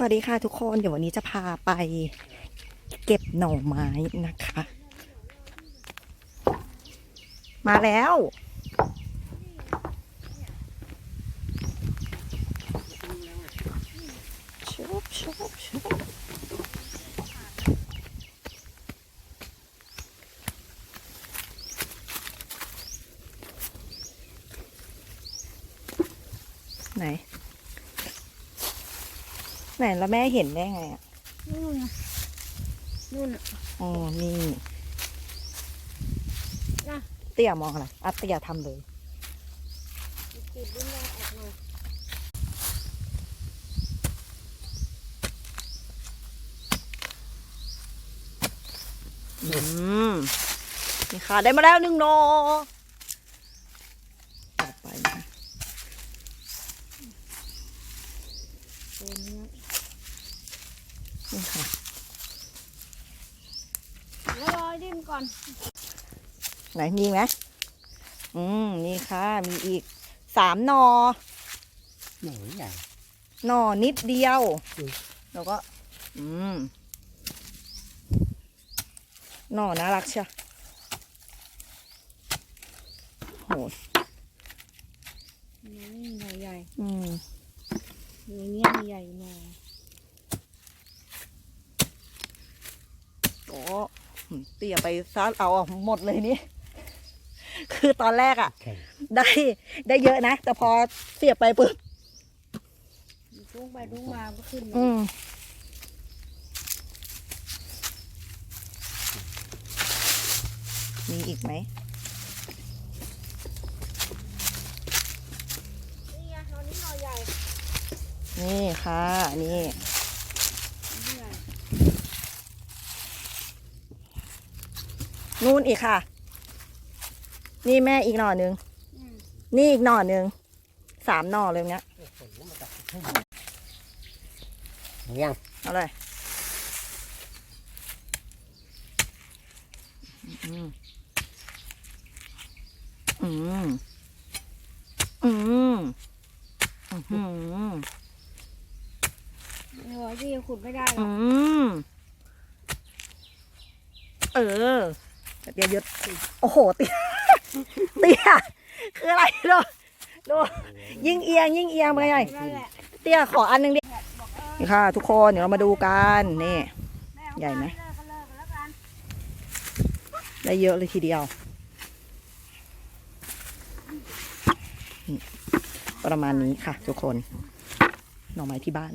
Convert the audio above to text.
สวัสดีค่ะทุกคนเดี๋ยววันนี้จะพาไปเก็บหน่อไม้นะคะ มาแล้ว ชุบชุบชุบไหน ไหนแล้วแม่เห็นได้ไงอะนู่นนะนู่นน่ะอ๋อนี่ น่ะเตี้ยมองอะไรอะเตี้ยทำเลย ติดดิ้นยางออกมาอืมนี่ค่ะได้มาแล้วหนึ่งโนอต่อไปนะ ตัวเนี้ยนี่ค่ะแล้วรอดิ้นก่อน ไหนมีไหมอืมนี่ค่ะ มีอีกสามหนอหนูใหญ่หนอนิดเดียว แล้วก็ อืมหนอน่ารักเชียวโหนนี้มีหน่อใหญ่ อืม อยู่เนี้ยมีใหญ่หน่อโอ้หืมเตี่ยไปซัดเอาหมดเลยนี่ คือตอนแรกอะแข็งได้ได้เยอะนะ แต่พอเสียบไปปุ๊บทุ่งไปทุ่งมาก็ขึ้นมาอืมมีอีกไหม นี่ไงตอนนี้หน่อใหญ่ นี่ค่ะนี่นี่ไงนู่นอีกค่ะ นี่แม่อีกหน่อหนึ่งอืมนี่อีกหน่อหนึ่งสามหน่อเลยเนี้ยเอายังเอาเลยอืม อืม อืม อืม นี่ว่าที่ขุดไม่ได้หรอือกม เออเดี๋ยวยึดโอ้โหเตี้ยเตี้ยคืออะไรดูดูยิ่งเอียง ยิ่งเอียงไปไงนั่นแหละเตี้ยขออันหนึ่งดิ นี่ค่ะ ทุกคน เดี๋ยวเรามาดูกัน นี่ แม่เอาใหญ่ไหม เลิกก็เลิกกันแล้วกันได้เยอะเลยทีเดียวนี่ประมาณนี้ค่ะ ทุกคน หน่อไม้ที่บ้าน